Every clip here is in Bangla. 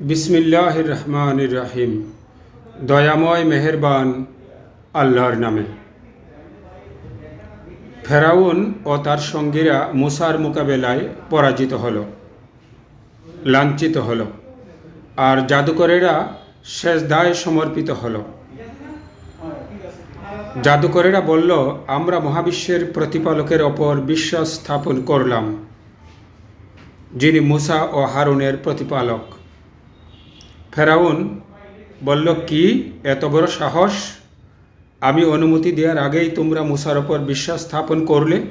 বিসমিল্লাহ রহমান রাহিম দয়াময় মেহেরবান আল্লাহর নামে। ফেরাউন ও তার সঙ্গীরা মুসার মোকাবেলায় পরাজিত হল, লাঞ্ছিত হল, আর জাদুকরেরা শেষ দায় সমর্পিত হল। জাদুকরেরা বলল, আমরা মহাবিশ্বের প্রতিপালকের ওপর বিশ্বাস স্থাপন করলাম, যিনি মুসা ও হারুনের প্রতিপালক। ফেরাউন বলল, কি? এত বড় সাহস? আমি অনুমতি দেওয়ার আগেই তোমরা মুসার ওপর বিশ্বাস স্থাপন করলে?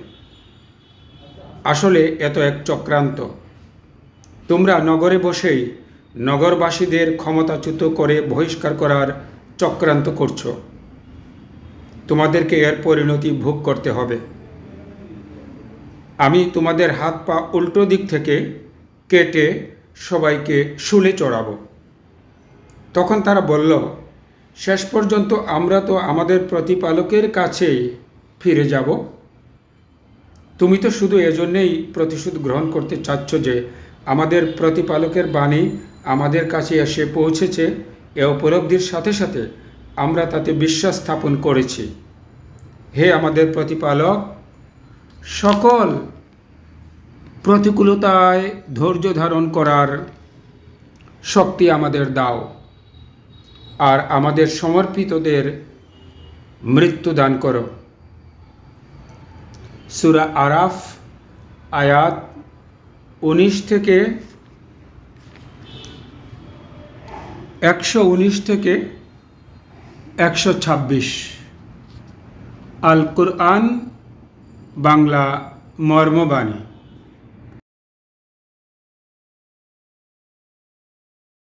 আসলে এত এক চক্রান্ত। তোমরা নগরে বসেই নগরবাসীদের ক্ষমতাচ্যুত করে বহিষ্কার করার চক্রান্ত করছ। তোমাদেরকে এর পরিণতি ভোগ করতে হবে। আমি তোমাদের হাত পা উল্টো দিক থেকে কেটে সবাইকে শুলে চড়াবো। তখন তারা বলল, শেষ পর্যন্ত আমরা তো আমাদের প্রতিপালকের কাছেই ফিরে যাব। তুমি তো শুধু এজন্যেই প্রতিশোধ গ্রহণ করতে চাচ্ছ যে আমাদের প্রতিপালকের বাণী আমাদের কাছে এসে পৌঁছেছে। এ উপলব্ধির সাথে সাথে আমরা তাতে বিশ্বাস স্থাপন করেছি। হে আমাদের প্রতিপালক, সকল প্রতিকূলতায় ধৈর্য ধারণ করার শক্তি আমাদের দাও। আর আমাদের সমর্পিতদের মৃত্যু দান করো। সুরা আরাফ, আয়াত উনিশ থেকে একশো উনিশ থেকে একশো ছাব্বিশ। আল কুরআন বাংলা মর্মবাণী।